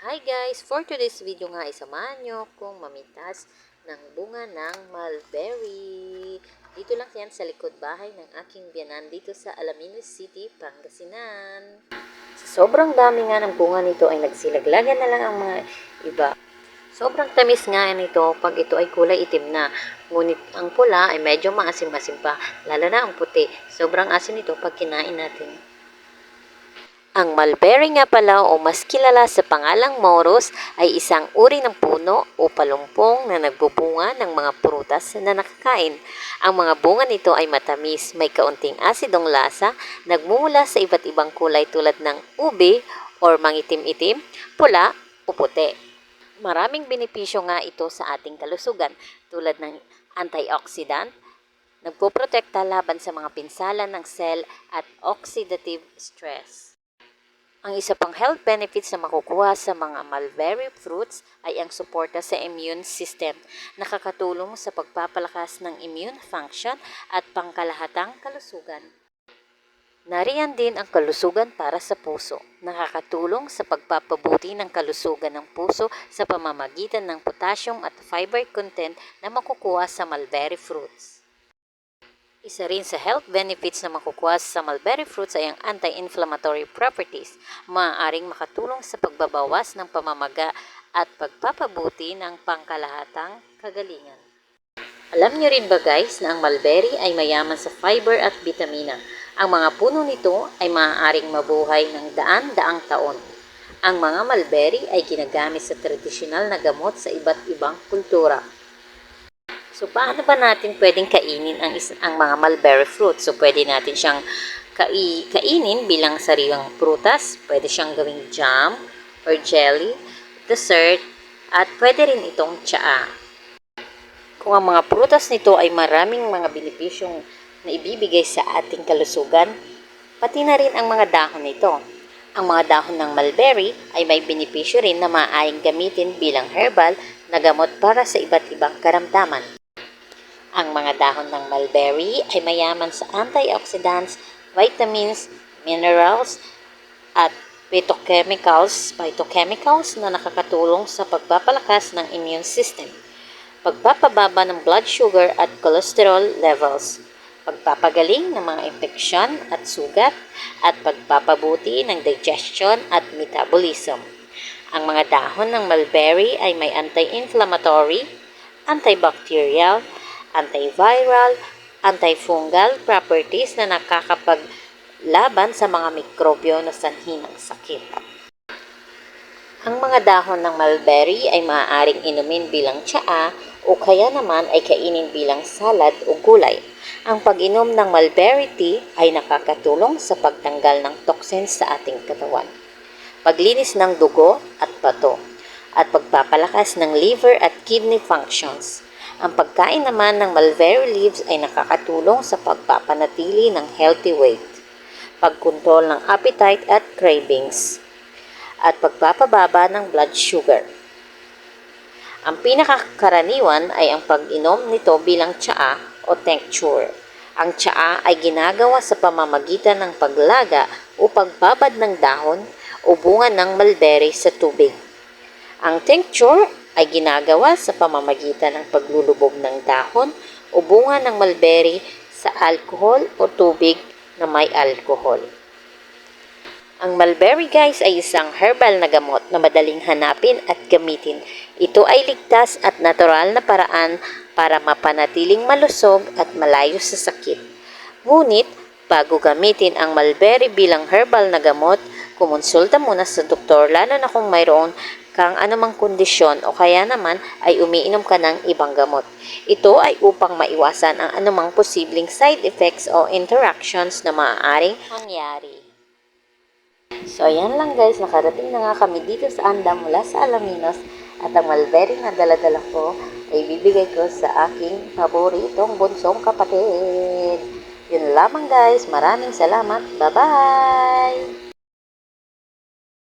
Hi guys! For today's video nga, isamahan nyo kung mamitas ng bunga ng mulberry. Dito lang yan sa likod bahay ng aking biyanan dito sa Alaminos City, Pangasinan. Sa sobrang dami nga ng bunga nito ay nagsilaglagan na lang ang mga iba. Sobrang tamis nga nito pag ito ay kulay itim na. Ngunit ang pula ay medyo maasim-asim pa, lalo na ang puti. Sobrang asim nito pag kinain natin. Ang mulberry nga pala o mas kilala sa pangalang moros ay isang uri ng puno o palumpong na nagbubunga ng mga prutas na nakakain. Ang mga bunga nito ay matamis, may kaunting asidong lasa, nagmumula sa iba't ibang kulay tulad ng ube or mangitim-itim, pula o puti. Maraming benepisyo nga ito sa ating kalusugan tulad ng antioxidant, nagpoprotekta laban sa mga pinsala ng cell at oxidative stress. Ang isa pang health benefits na makukuha sa mga mulberry fruits ay ang suporta sa immune system. Nakakatulong sa pagpapalakas ng immune function at pangkalahatang kalusugan. Nariyan din ang kalusugan para sa puso. Nakakatulong sa pagpapabuti ng kalusugan ng puso sa pamamagitan ng potassium at fiber content na makukuha sa mulberry fruits. Isa rin sa health benefits na makukuha sa mulberry fruits ay ang anti-inflammatory properties. Maaaring makatulong sa pagbabawas ng pamamaga at pagpapabuti ng pangkalahatang kagalingan. Alam niyo rin ba guys na ang mulberry ay mayaman sa fiber at vitamina. Ang mga puno nito ay maaaring mabuhay ng daan-daang taon. Ang mga mulberry ay ginagamit sa tradisyonal na gamot sa iba't ibang kultura. So, paano ba natin pwedeng kainin ang, ang mga mulberry fruit? So, pwede natin siyang kai- kainin bilang sariwang prutas. Pwede siyang gawing jam or jelly, dessert, at pwede rin itong tsaa. Kung ang mga prutas nito ay maraming mga benepisyong na ibibigay sa ating kalusugan, pati na rin ang mga dahon nito. Ang mga dahon ng mulberry ay may benepisyo rin na maaaring gamitin bilang herbal na gamot para sa iba't ibang karamdaman. Ang mga dahon ng mulberry ay mayaman sa antioxidants, vitamins, minerals, at phytochemicals, phytochemicals na nakakatulong sa pagpapalakas ng immune system, pagpapababa ng blood sugar at cholesterol levels, pagpapagaling ng mga infeksyon at sugat, at pagpapabuti ng digestion at metabolism. Ang mga dahon ng mulberry ay may anti-inflammatory, antibacterial, antiviral, antifungal properties na nakakapaglaban sa mga mikrobyo na sanhi ng sakit. Ang mga dahon ng mulberry ay maaaring inumin bilang tsaa o kaya naman ay kainin bilang salad o gulay. Ang pag-inom ng mulberry tea ay nakakatulong sa pagtanggal ng toxins sa ating katawan, paglinis ng dugo at bato, at pagpapalakas ng liver at kidney functions. Ang pagkain naman ng mulberry leaves ay nakakatulong sa pagpapanatili ng healthy weight, pagkontrol ng appetite at cravings, at pagpapababa ng blood sugar. Ang pinakakaraniwan ay ang pag-inom nito bilang tsaa o tincture. Ang tsaa ay ginagawa sa pamamagitan ng paglaga o pagbabad ng dahon o bunga ng mulberry sa tubig. Ang tincture ay ginagawa sa pamamagitan ng paglulubog ng dahon o bunga ng mulberry sa alcohol o tubig na may alcohol. Ang mulberry guys ay isang herbal na gamot na madaling hanapin at gamitin. Ito ay ligtas at natural na paraan para mapanatiling malusog at malayo sa sakit. Ngunit, bago gamitin ang mulberry bilang herbal na gamot, kumonsulta muna sa doktor lalo na kung mayroon kang anumang kondisyon o kaya naman ay umiinom ka ng ibang gamot. Ito ay upang maiwasan ang anumang posibleng side effects o interactions na maaaring mangyari. So, ayan lang guys. Nakarating na nga kami dito sa Anda mula sa Alaminos. At ang mulberry na daladala ko ay bibigay ko sa aking paboritong bunsong kapatid. Yun lamang guys. Maraming salamat. Bye-bye!